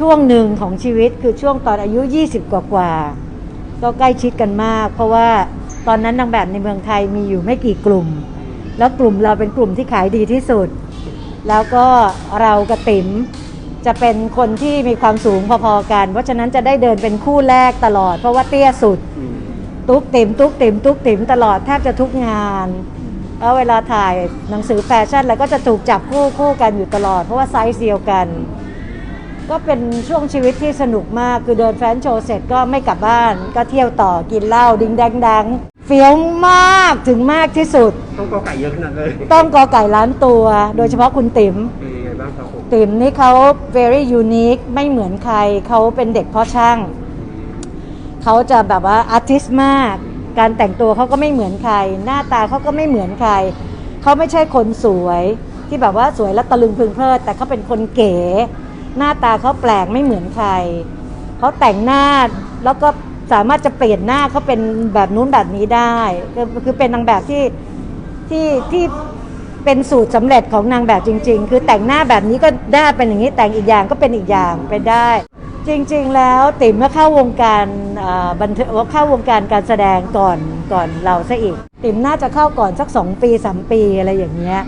ช่วงหนึ่งของชีวิตคือช่วงตอนอายุ 20 กว่ากว่าก็ใกล้ชิดกันมาก เพราะว่าตอนนั้นนางแบบในเมืองไทยมีอยู่ไม่กี่กลุ่ม แล้วกลุ่มเราเป็นกลุ่มที่ขายดีที่สุด แล้วก็เรากระติ๋มจะเป็นคนที่มีความสูงพอๆกัน เพราะฉะนั้นจะได้เดินเป็นคู่แรกตลอด เพราะว่าเตี้ยสุด ตุ๊กติ๋มตุ๊กติ๋มตุ๊กติ๋มตลอดแทบจะทุกงานแล้วเวลาถ่ายหนังสือแฟชั่นแล้วก็จะถูกจับคู่คู่กันอยู่ตลอด เพราะว่าไซส์เดียวกัน ก็เป็นช่วงชีวิตที่สนุกมากคือเดินแฟนโชว์เสร็จก็ไม่กลับบ้าน ก็เที่ยวต่อกินเหล้าดิ้งแดงดังเฟี้ยวมากถึงมากที่สุด ต้องกอไก่เยอะขนาดเลยต้องกอไก่ล้านตัว โดยเฉพาะคุณติ๋มเป็นยังไงบ้างครับผมติ๋มนี่เขา very unique ไม่เหมือนใครเขาเป็นเด็กเพ่อช่างเขาจะแบบว่าอาร์ติสมาก การแต่งตัวเขาก็ไม่เหมือนใคร หน้าตาเขาก็ไม่เหมือนใครเขาไม่ใช่คนสวยที่แบบว่าสวยแล้วตะลึงพึงเพลิด แต่เขาเป็นคนเก๋ หน้าตาเขาแปลกไม่เหมือนใครเขาแต่งหน้าแล้วก็สามารถจะเปลี่ยนหน้าเขาเป็นแบบนู้นแบบนี้ได้คือคือเป็นนางแบบที่ที่ที่เป็นสูตรสำเร็จของนางแบบจริง ๆ คือแต่งหน้าแบบนี้ก็ได้เป็นอย่างนี้แต่งอีกอย่างก็เป็นอีกอย่างไปได้ จริง ๆ แล้วติ๋มก็เข้าวงการบันเทิงเข้าวงการการแสดงก่อนก่อนเราซะอีก ติ๋มน่าจะเข้าก่อนสักสองปีสามปีอะไรอย่างเงี้ย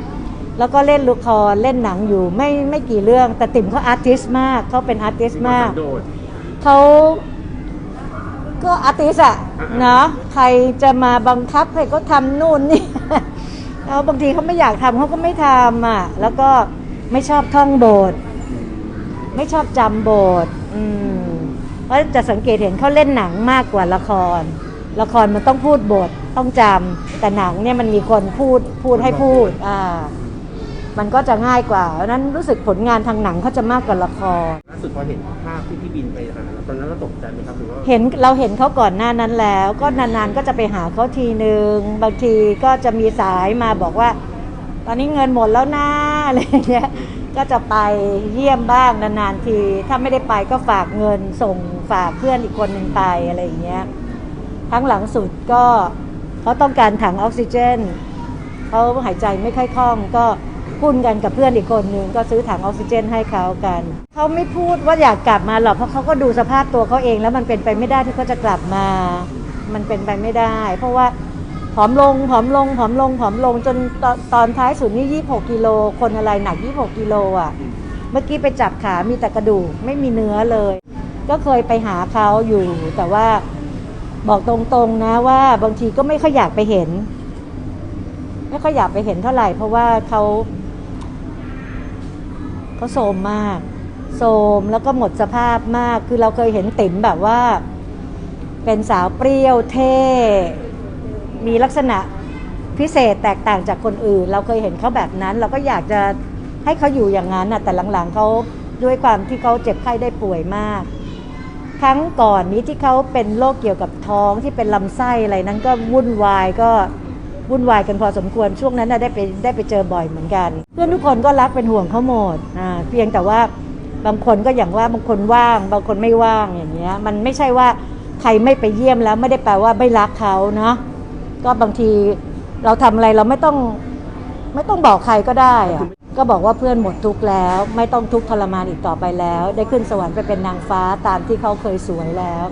แล้วก็เล่นละครเล่นหนังอยู่ไม่ไม่กี่เรื่อง แต่ติ๋มเขาอาร์ติสมากเขาเป็นอาร์ติสมาก โดด เขาก็อาร์ติสอะเนาะใครจะมาบังคับให้เขาทำนู่นนี่ แล้วบางทีเขาไม่อยากทำเขาก็ไม่ทำอะแล้วก็ไม่ชอบท่องบท ไม่ชอบจำบทอืมเพราะจะสังเกตเห็นเขาเล่นหนังมากกว่าละคร ละครมันต้องพูดบทต้องจำแต่หนังเนี่ยมันมีคนพูดพูดให้พูดอ่า มันก็จะง่ายกว่าเพราะฉะนั้นรู้สึกผลงานทางหนังเขาจะมากกว่าละคร ล่าสุดพอเห็นภาพที่พี่บินไปหาตอนนั้นเราตกใจไหมครับหรือว่า เห็นเราเห็นเขาก่อนหน้านั้นแล้ว ก็นานๆก็จะไปหาเขาทีนึง บางทีก็จะมีสายมาบอกว่า ตอนนี้เงินหมดแล้วนะอะไรอย่างเงี้ยก็จะไปเยี่ยมบ้างนานๆที ถ้าไม่ได้ไปก็ฝากเงินส่งฝากเพื่อนอีกคนหนึ่งไปอะไรอย่างเงี้ยครั้งหลังสุดก็เขาต้องการถังออกซิเจนเขาหายใจไม่ค่อยคล่องก็ พุ่นกันกับเพื่อนอีกคนนึงก็ซื้อถังออกซิเจนให้เขากัน เขาไม่พูดว่าอยากกลับมาหรอกเพราะเขาก็ดูสภาพตัวเขาเอง แล้วมันเป็นไปไม่ได้ที่เขาจะกลับมา มันเป็นไปไม่ได้ เพราะว่าผอมลงผอมลงผอมลงผอมลงจนตอนตอนท้ายสุดนี่ 26 กิโล คนอะไรหนัก 26 กิโลอะ เมื่อกี้ไปจับขามีแต่กระดูกไม่มีเนื้อเลย ก็เคยไปหาเขาอยู่ แต่ว่าบอกตรงๆนะว่าบางทีก็ไม่ค่อยอยากไปเห็น ไม่ค่อยอยากไปเห็นเท่าไหร่เพราะว่าเขา เขาโทมมากโทมแล้วก็หมดสภาพมาก คือเราเคยเห็นติ๋มแบบว่า เป็นสาวเปรี้ยวเท่ มีลักษณะพิเศษแตกต่างจากคนอื่น เราเคยเห็นเขาแบบนั้น เราก็อยากจะให้เขาอยู่อย่างนั้นน่ะแต่หลังๆเขาด้วยความที่เขาเจ็บไข้ได้ป่วยมาก ครั้งก่อนนี้ที่เขาเป็นโรคเกี่ยวกับท้องที่เป็นลำไส้อะไรนั้นก็วุ่นวายก็ วุ่นวายกันพอสมควรช่วงนั้นได้ไปได้ไปเจอบ่อยเหมือนกัน เพื่อนทุกคนก็รักเป็นห่วงเขาหมดเพียงแต่ว่าบางคนก็อย่างว่าบางคนว่าง บางคนไม่ว่างอย่างเงี้ยมันไม่ใช่ว่าใครไม่ไปเยี่ยมแล้วไม่ได้แปลว่าไม่รักเขาเนาะก็บางทีเราทำอะไรเราไม่ต้องไม่ต้องบอกใครก็ได้อะก็บอกว่าเพื่อนหมดทุกข์แล้ว ไม่ต้องทุกข์ทรมานอีกต่อไปแล้ว ได้ขึ้นสวรรค์ไปเป็นนางฟ้าตามที่เขาเคยสวยแล้ว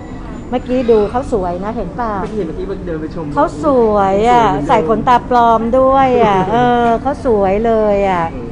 เมื่อกี้ดูเขาสวยนะเห็นเปล่า ไม่เห็นเมื่อกี้เดินไปชมเขาสวยอะสวยเหมือนเดิมใส่ขนตาปลอมด้วยอะ เออเขาสวยเลยอะอืม